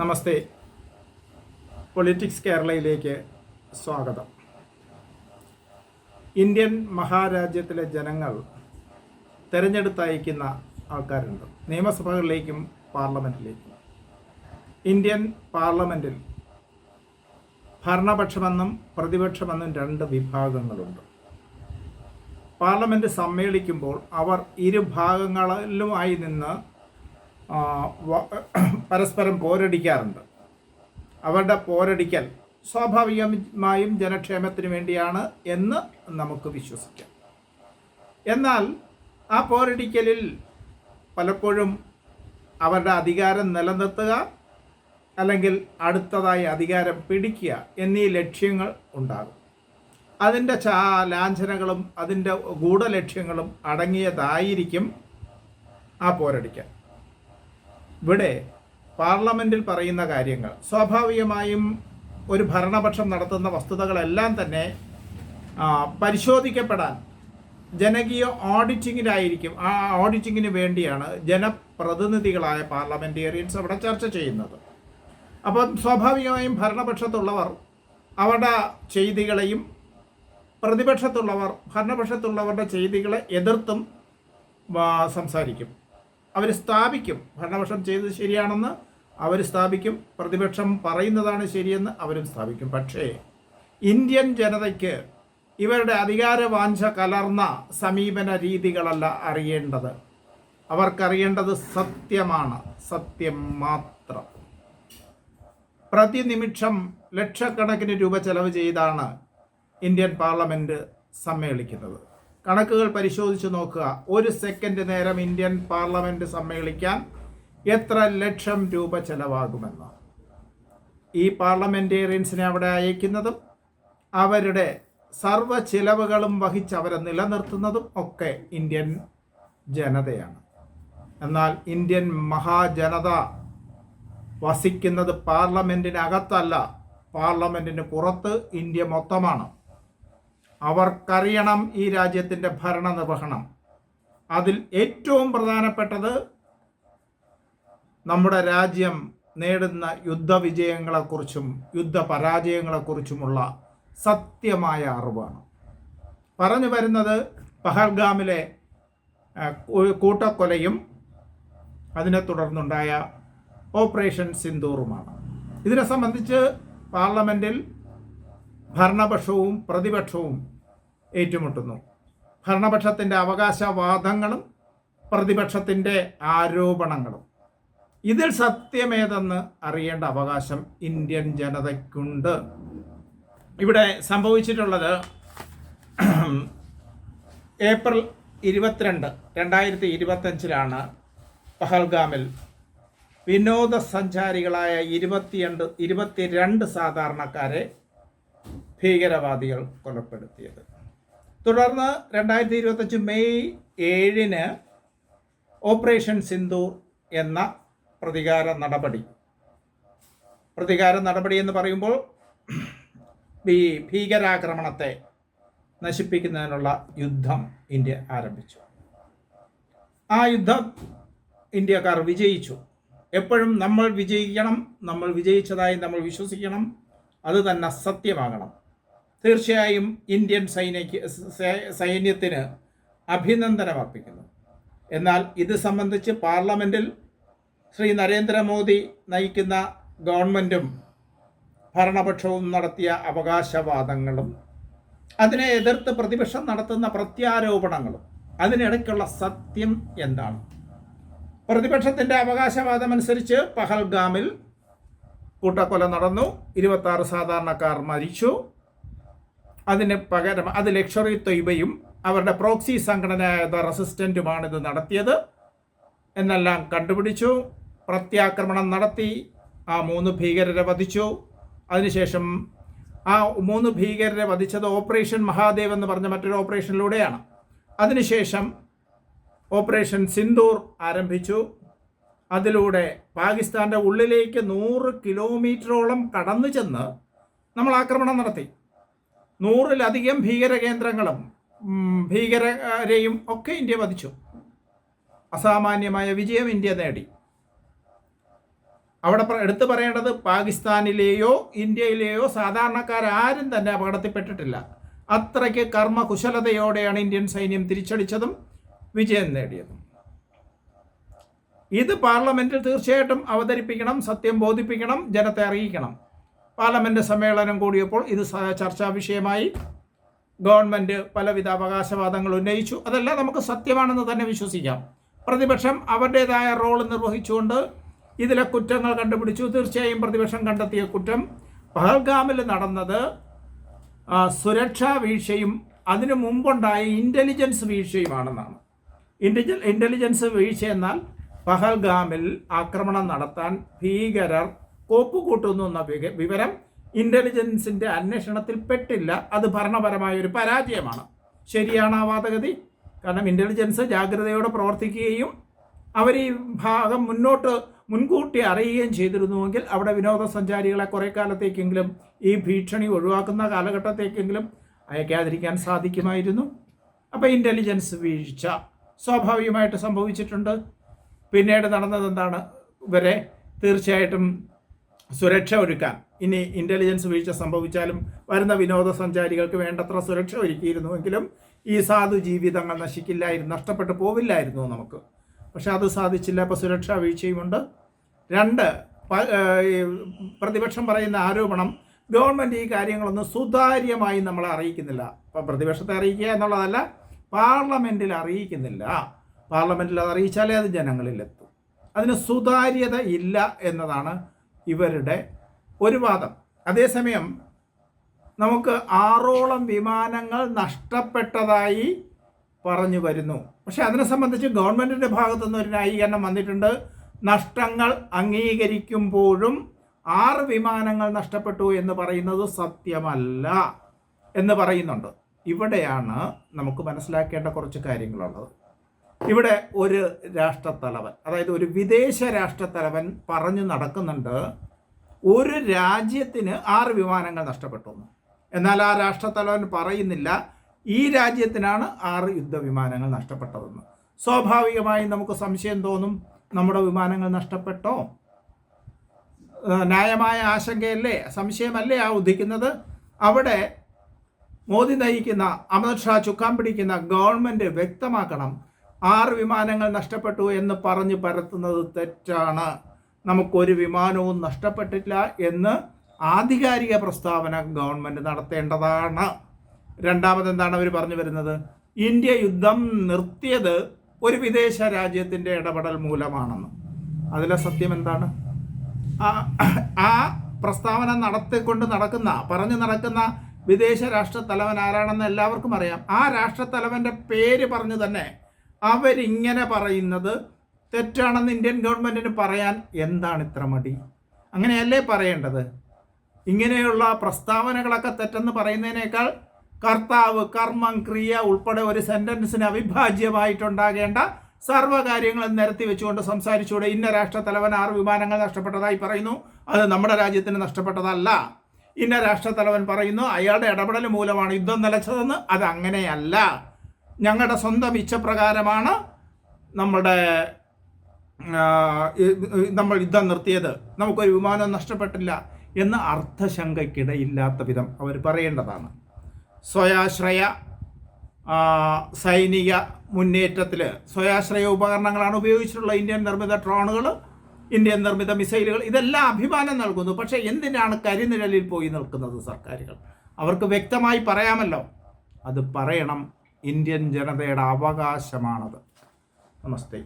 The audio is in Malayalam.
നമസ്തേ. പൊളിറ്റിക്സ് കേരളയിലേക്ക് സ്വാഗതം. ഇന്ത്യൻ മഹാരാജ്യത്തിലെ ജനങ്ങൾ തിരഞ്ഞെടുത്തയക്കുന്ന ആൾക്കാരുണ്ട്. നിയമസഭകളിലേക്കും പാർലമെന്റിലേക്കും ഇന്ത്യൻ പാർലമെന്റിൽ ഭരണപക്ഷമെന്നും പ്രതിപക്ഷമെന്നും രണ്ട് വിഭാഗങ്ങളുണ്ട്. പാർലമെന്റ് സമ്മേളിക്കുമ്പോൾ അവർ ഇരുഭാഗങ്ങളിലുമായി നിന്ന് പരസ്പരം പോരടിക്കാറുണ്ട്. അവരുടെ പോരടിക്കൽ സ്വാഭാവികമായും ജനക്ഷേമത്തിന് വേണ്ടിയാണ് എന്ന് നമുക്ക് വിശ്വസിക്കാം. എന്നാൽ ആ പോരടിക്കലിൽ പലപ്പോഴും അവരുടെ അധികാരം നിലനിർത്തുക അല്ലെങ്കിൽ അടുത്തതായി അധികാരം പിടിക്കുക എന്നീ ലക്ഷ്യങ്ങൾ ഉണ്ടാകും. അതിന്റെ ചാ ലാഞ്ചനകളും അതിന്റെ ഗൂഢലക്ഷ്യങ്ങളും അടങ്ങിയതായിരിക്കും ആ പോരടിക്കൽ. ഇവിടെ പാർലമെന്റിൽ പറയുന്ന കാര്യങ്ങൾ. സ്വാഭാവികമായും ഒരു ഭരണപക്ഷം നടത്തുന്ന വസ്തുതകളെല്ലാം തന്നെ പരിശോധിക്കപ്പെടാൻ ജനകീയ ഓഡിറ്റിങ്ങിനായിരിക്കും ആ ഓഡിറ്റിങ്ങിന് വേണ്ടിയാണ് ജനപ്രതിനിധികളായ പാർലമെന്റേറിയൻസ് അവിടെ ചർച്ച ചെയ്യുന്നത്. അപ്പം സ്വാഭാവികമായും ഭരണപക്ഷത്തുള്ളവർ അവരുടെ ചെയ്തികളെയും പ്രതിപക്ഷത്തുള്ളവർ ഭരണപക്ഷത്തുള്ളവരുടെ ചെയ്തികളെ എതിർത്തും സംസാരിക്കും. അവർ സ്ഥാപിക്കും. ഭരണപക്ഷം ചെയ്തത് ശരിയാണെന്ന് അവർ സ്ഥാപിക്കും. പ്രതിപക്ഷം പറയുന്നതാണ് ശരിയെന്ന് അവരും സ്ഥാപിക്കും. പക്ഷേ ഇന്ത്യൻ ജനതയ്ക്ക് ഇവരുടെ അധികാരവാഞ്ച കലർന്ന സമീപന രീതികളല്ല അറിയേണ്ടത്. അവർക്കറിയേണ്ടത് സത്യമാണ്. സത്യം മാത്രം. പ്രതിനിമിഷം ലക്ഷക്കണക്കിന് രൂപ ചെലവ് ചെയ്താണ് ഇന്ത്യൻ പാർലമെന്റ് സമ്മേളിക്കുന്നത്. കണക്കുകൾ പരിശോധിച്ച് നോക്കുക. ഒരു സെക്കൻഡ് നേരം ഇന്ത്യൻ പാർലമെന്റ് സമ്മേളിക്കാൻ എത്ര ലക്ഷം രൂപ ചെലവാകുമെന്ന്. ഈ പാർലമെന്റേറിയൻസിനെ അവിടെ അയക്കുന്നതും അവരുടെ സർവ ചിലവുകളും വഹിച്ച് അവരെ നിലനിർത്തുന്നതും ഒക്കെ ഇന്ത്യൻ ജനതയാണ്. എന്നാൽ ഇന്ത്യൻ മഹാജനത വസിക്കുന്നത് പാർലമെന്റിനകത്തല്ല. പാർലമെന്റിന് പുറത്ത് ഇന്ത്യ മൊത്തമാണ്. അവർക്കറിയണം ഈ രാജ്യത്തിന്റെ ഭരണ നിർവഹണം അതിൽ ഏറ്റവും പ്രധാനപ്പെട്ടത് നമ്മുടെ രാജ്യം നേടുന്ന യുദ്ധവിജയങ്ങളെക്കുറിച്ചും യുദ്ധപരാജയങ്ങളെക്കുറിച്ചുമുള്ള സത്യമായ അറിവാണ്. പറഞ്ഞു വരുന്നത് പഹൽഗാമിലെ കൂട്ടക്കൊലയും അതിനെ തുടർന്നുണ്ടായ ഓപ്പറേഷൻ സിന്ദൂറുമാണ്. ഇതിനെ സംബന്ധിച്ച് പാർലമെന്റിൽ ഭരണപക്ഷവും പ്രതിപക്ഷവും ഏറ്റുമുട്ടുന്നു. ഭരണപക്ഷത്തിന്റെ അവകാശവാദങ്ങളും പ്രതിപക്ഷത്തിന്റെ ആരോപണങ്ങളും. ഇതിൽ സത്യമേതെന്ന് അറിയേണ്ട അവകാശം ഇന്ത്യൻ ജനതയ്ക്കുണ്ട്. ഇവിടെ സംഭവിച്ചിട്ടുള്ളത് ഏപ്രിൽ ഇരുപത്തിരണ്ട് രണ്ടായിരത്തി ഇരുപത്തഞ്ചിലാണ് പഹൽഗാമിൽ വിനോദസഞ്ചാരികളായ ഇരുപത്തിയണ്ട് ഇരുപത്തിരണ്ട് സാധാരണക്കാരെ ഭീകരവാദികൾ കൊലപ്പെടുത്തിയത്. തുടർന്ന് രണ്ടായിരത്തി ഇരുപത്തഞ്ച് മെയ് ഏഴിന് ഓപ്പറേഷൻ സിന്ദൂർ എന്ന പ്രതികാര നടപടി. പ്രതികാര നടപടി എന്ന് പറയുമ്പോൾ ഈ ഭീകരാക്രമണത്തെ നശിപ്പിക്കുന്നതിനുള്ള യുദ്ധം ഇന്ത്യ ആരംഭിച്ചു. ആ യുദ്ധം ഇന്ത്യക്കാർ വിജയിച്ചു. എപ്പോഴും നമ്മൾ വിജയിക്കണം നമ്മൾ വിജയിച്ചതായി നമ്മൾ വിശ്വസിക്കണം അത് തന്നെ സത്യമാകണം. തീർച്ചയായും ഇന്ത്യൻ സൈനിക സൈന്യത്തിന് അഭിനന്ദനം അർപ്പിക്കുന്നു എന്നാൽ ഇത് സംബന്ധിച്ച് പാർലമെന്റിൽ ശ്രീ നരേന്ദ്രമോദി നയിക്കുന്ന ഗവൺമെന്റും ഭരണപക്ഷവും നടത്തിയ അവകാശവാദങ്ങളും അതിനെ എതിർത്ത് പ്രതിപക്ഷം നടത്തുന്ന പ്രത്യാരോപണങ്ങളും അതിനിടയ്ക്കുള്ള സത്യം എന്താണ്? പ്രതിപക്ഷത്തിന്റെ അവകാശവാദമനുസരിച്ച് പഹൽഗാമിൽ കൂട്ടക്കൊല നടന്നു. ഇരുപത്താറ് സാധാരണക്കാർ മരിച്ചു. അതിന് പകരം അത് ലക്ഷറി തൊയ്ബയും അവരുടെ പ്രോക്സി സംഘടനയായ ദ റെസിസ്റ്റന്റുമാണ് ഇത് നടത്തിയത്. എന്നെല്ലാം കണ്ടുപിടിച്ചു പ്രത്യാക്രമണം നടത്തി ആ മൂന്ന് ഭീകരരെ വധിച്ചു. അതിനുശേഷം ആ മൂന്ന് ഭീകരരെ വധിച്ചത് ഓപ്പറേഷൻ മഹാദേവ് എന്ന് പറഞ്ഞ മറ്റൊരു ഓപ്പറേഷനിലൂടെയാണ്. അതിനുശേഷം ഓപ്പറേഷൻ സിന്ദൂർ ആരംഭിച്ചു. അതിലൂടെ പാകിസ്ഥാന്റെ ഉള്ളിലേക്ക് നൂറ് കിലോമീറ്ററോളം കടന്നു ചെന്ന് നമ്മൾ ആക്രമണം നടത്തി. നൂറിലധികം ഭീകര കേന്ദ്രങ്ങളും ഭീകരരെയും ഒക്കെ ഇന്ത്യ വധിച്ചു. അസാമാന്യമായ വിജയം ഇന്ത്യ നേടി. അവിടെ എടുത്തു പറയേണ്ടത് പാകിസ്ഥാനിലെയോ ഇന്ത്യയിലെയോ സാധാരണക്കാരും തന്നെ അപകടത്തിൽപ്പെട്ടിട്ടില്ല. അത്രയ്ക്ക് കർമ്മകുശലതയോടെയാണ് ഇന്ത്യൻ സൈന്യം തിരിച്ചടിച്ചതും വിജയം നേടിയതും. ഇത് പാർലമെന്റിൽ തീർച്ചയായിട്ടും അവതരിപ്പിക്കണം സത്യം ബോധിപ്പിക്കണം ജനത്തെ അറിയിക്കണം. പാർലമെന്റ് സമ്മേളനം കൂടിയപ്പോൾ ഇത് ചർച്ചാ വിഷയമായി. ഗവൺമെന്റ് പലവിധ അവകാശവാദങ്ങൾ ഉന്നയിച്ചു. അതെല്ലാം നമുക്ക് സത്യമാണെന്ന് തന്നെ വിശ്വസിക്കാം. പ്രതിപക്ഷം അവരുടേതായ റോൾ നിർവഹിച്ചുകൊണ്ട് ഇതിലെ കുറ്റങ്ങൾ കണ്ടുപിടിച്ചു. തീർച്ചയായും പ്രതിപക്ഷം കണ്ടെത്തിയ കുറ്റം പഹൽഗാമിൽ നടന്നത് സുരക്ഷാ വീഴ്ചയും അതിനു മുമ്പുണ്ടായ ഇന്റലിജൻസ് വീഴ്ചയുമാണെന്നാണ്. ഇന്റലിജ ഇന്റലിജൻസ് വീഴ്ച എന്നാൽ പഹൽഗാമിൽ ആക്രമണം നടത്താൻ ഭീകരർ കോപ്പുകൂട്ടുന്നു എന്ന വിവരം ഇന്റലിജൻസിന്റെ അന്വേഷണത്തിൽ പെട്ടില്ല അത് ഭരണപരമായ ഒരു പരാജയമാണ്. ശരിയാണ് ആ വാദഗതി? കാരണം ഇന്റലിജൻസ് ജാഗ്രതയോടെ പ്രവർത്തിക്കുകയും അവർ ഈ ഭാഗം മുന്നോട്ട് മുൻകൂട്ടി അറിയുകയും ചെയ്തിരുന്നുവെങ്കിൽ അവിടെ വിനോദസഞ്ചാരികളെ കുറേ കാലത്തേക്കെങ്കിലും ഈ ഭീഷണി ഒഴിവാക്കുന്ന കാലഘട്ടത്തേക്കെങ്കിലും അയക്കാതിരിക്കാൻ സാധിക്കുമായിരുന്നു. അപ്പോൾ ഇന്റലിജൻസ് വീഴ്ച സ്വാഭാവികമായിട്ട് സംഭവിച്ചിട്ടുണ്ട്. പിന്നീട് നടന്നത് എന്താണ് ഇവരെ തീർച്ചയായിട്ടും സുരക്ഷ ഒരുക്കാൻ. ഇനി ഇന്റലിജൻസ് വീഴ്ച സംഭവിച്ചാലും വരുന്ന വിനോദസഞ്ചാരികൾക്ക് വേണ്ടത്ര സുരക്ഷ ഒരുക്കിയിരുന്നുവെങ്കിലും ഈ സാധു ജീവിതങ്ങൾ നശിക്കില്ലായിരുന്നു നഷ്ടപ്പെട്ടു പോവില്ലായിരുന്നു നമുക്ക്. പക്ഷെ അത് സാധിച്ചില്ല. അപ്പോൾ സുരക്ഷാ വീഴ്ചയുമുണ്ട്. രണ്ട് പ്രതിപക്ഷം പറയുന്ന ആരോപണം ഗവൺമെന്റ് ഈ കാര്യങ്ങളൊന്നും സുതാര്യമായി നമ്മളെ അറിയിക്കുന്നില്ല. അപ്പം പ്രതിപക്ഷത്തെ അറിയിക്കുക എന്നുള്ളതല്ല പാർലമെന്റിൽ അറിയിക്കുന്നില്ല. പാർലമെന്റിൽ അത് അറിയിച്ചാലേ അത് ജനങ്ങളിലെത്തും. അതിന് സുതാര്യത ഇല്ല എന്നതാണ് ഇവരുടെ ഒരു വാദം. അതേസമയം നമുക്ക് ആറോളം വിമാനങ്ങൾ നഷ്ടപ്പെട്ടതായി പറഞ്ഞു വരുന്നു. പക്ഷേ അതിനെ സംബന്ധിച്ച് ഗവൺമെന്റിന്റെ ഭാഗത്തുനിന്ന് ഒരു ന്യായീകരണം വന്നിട്ടുണ്ട്. നഷ്ടങ്ങൾ അംഗീകരിക്കുമ്പോഴും ആറ് വിമാനങ്ങൾ നഷ്ടപ്പെട്ടു എന്ന് പറയുന്നത് സത്യമല്ല എന്ന് പറയുന്നുണ്ട്. ഇവിടെയാണ് നമുക്ക് മനസ്സിലാക്കേണ്ട കുറച്ച് കാര്യങ്ങളുള്ളത്. ഇവിടെ ഒരു രാഷ്ട്രത്തലവൻ അതായത് ഒരു വിദേശ രാഷ്ട്രത്തലവൻ പറഞ്ഞു നടക്കുന്നുണ്ട് ഒരു രാജ്യത്തിന് ആറ് വിമാനങ്ങൾ നഷ്ടപ്പെട്ടു എന്ന്. എന്നാൽ ആ രാഷ്ട്രത്തലവൻ പറയുന്നില്ല ഈ രാജ്യത്തിനാണ് ആറ് യുദ്ധവിമാനങ്ങൾ നഷ്ടപ്പെട്ടതെന്ന്. സ്വാഭാവികമായും നമുക്ക് സംശയം തോന്നും നമ്മുടെ വിമാനങ്ങൾ നഷ്ടപ്പെട്ടോ? ന്യായമായ ആശങ്കയല്ലേ? സംശയമല്ലേ ആ ഉദിക്കുന്നത്? അവിടെ മോദി നയിക്കുന്ന അമിത് ഷാ ചുക്കാൻ പിടിക്കുന്ന ഗവൺമെന്റ് വ്യക്തമാക്കണം ആറ് വിമാനങ്ങൾ നഷ്ടപ്പെട്ടു എന്ന് പറഞ്ഞ് പരത്തുന്നത് തെറ്റാണ്. നമുക്കൊരു വിമാനവും നഷ്ടപ്പെട്ടില്ല എന്ന് ആധികാരിക പ്രസ്താവന ഗവൺമെന്റ് നടത്തേണ്ടതാണ്. രണ്ടാമത് എന്താണ് അവർ പറഞ്ഞു വരുന്നത്? ഇന്ത്യ യുദ്ധം നിർത്തിയത് ഒരു വിദേശ രാജ്യത്തിന്റെ ഇടപെടൽ മൂലമാണെന്ന്. അതിലെ സത്യം എന്താണ്? ആ പ്രസ്താവന നടത്തിക്കൊണ്ട് നടക്കുന്ന പറഞ്ഞു നടക്കുന്ന വിദേശ രാഷ്ട്രത്തലവൻ ആരാണെന്ന് എല്ലാവർക്കും അറിയാം. ആ രാഷ്ട്രത്തലവന്റെ പേര് പറഞ്ഞു തന്നെ അവരിങ്ങനെ പറയുന്നത് തെറ്റാണെന്ന് ഇന്ത്യൻ ഗവൺമെന്റിന് പറയാൻ എന്താണ് ഇത്ര മടി? അങ്ങനെയല്ലേ പറയേണ്ടത്? ഇങ്ങനെയുള്ള പ്രസ്താവനകളൊക്കെ തെറ്റെന്ന് പറയുന്നതിനേക്കാൾ കർത്താവ് കർമ്മം ക്രിയ ഉൾപ്പെടെ ഒരു സെന്റൻസിന് അവിഭാജ്യമായിട്ടുണ്ടാകേണ്ട സർവകാര്യങ്ങളും നിരത്തി വെച്ചുകൊണ്ട് സംസാരിച്ചുകൂടെ ഇന്ന രാഷ്ട്രത്തലവൻ ആറ് വിമാനങ്ങൾ നഷ്ടപ്പെട്ടതായി പറയുന്നു. അത് നമ്മുടെ രാജ്യത്തിന് നഷ്ടപ്പെട്ടതല്ല. ഇന്ന രാഷ്ട്രത്തലവൻ പറയുന്നു അയാളുടെ ഇടപെടൽ മൂലമാണ് യുദ്ധം നിലച്ചതെന്ന്. അത് അങ്ങനെയല്ല. ഞങ്ങളുടെ സ്വന്തം ഇച്ഛപ്രകാരമാണ് നമ്മുടെ നമ്മൾ യുദ്ധം നിർത്തിയത്. നമുക്കൊരു വിമാനം നഷ്ടപ്പെട്ടില്ല എന്ന് അർത്ഥശങ്കയ്ക്കിടയില്ലാത്ത വിധം അവർ പറയേണ്ടതാണ്. സ്വയാശ്രയ സൈനിക മുന്നേറ്റത്തിൽ സ്വയാശ്രയ ഉപകരണങ്ങളാണ് ഉപയോഗിച്ചിട്ടുള്ള ഇന്ത്യൻ നിർമ്മിത ഡ്രോണുകൾ ഇന്ത്യൻ നിർമ്മിത മിസൈലുകൾ. ഇതെല്ലാം അഭിമാനം നൽകുന്നു. പക്ഷേ എന്തിനാണ് കരിനിഴലിൽ പോയി നിൽക്കുന്നത് സർക്കാരുകൾ? അവർക്ക് വ്യക്തമായി പറയാമല്ലോ. അത് പറയണം. ഇന്ത്യൻ ജനതയുടെ അവകാശമാണത്. നമസ്തേ.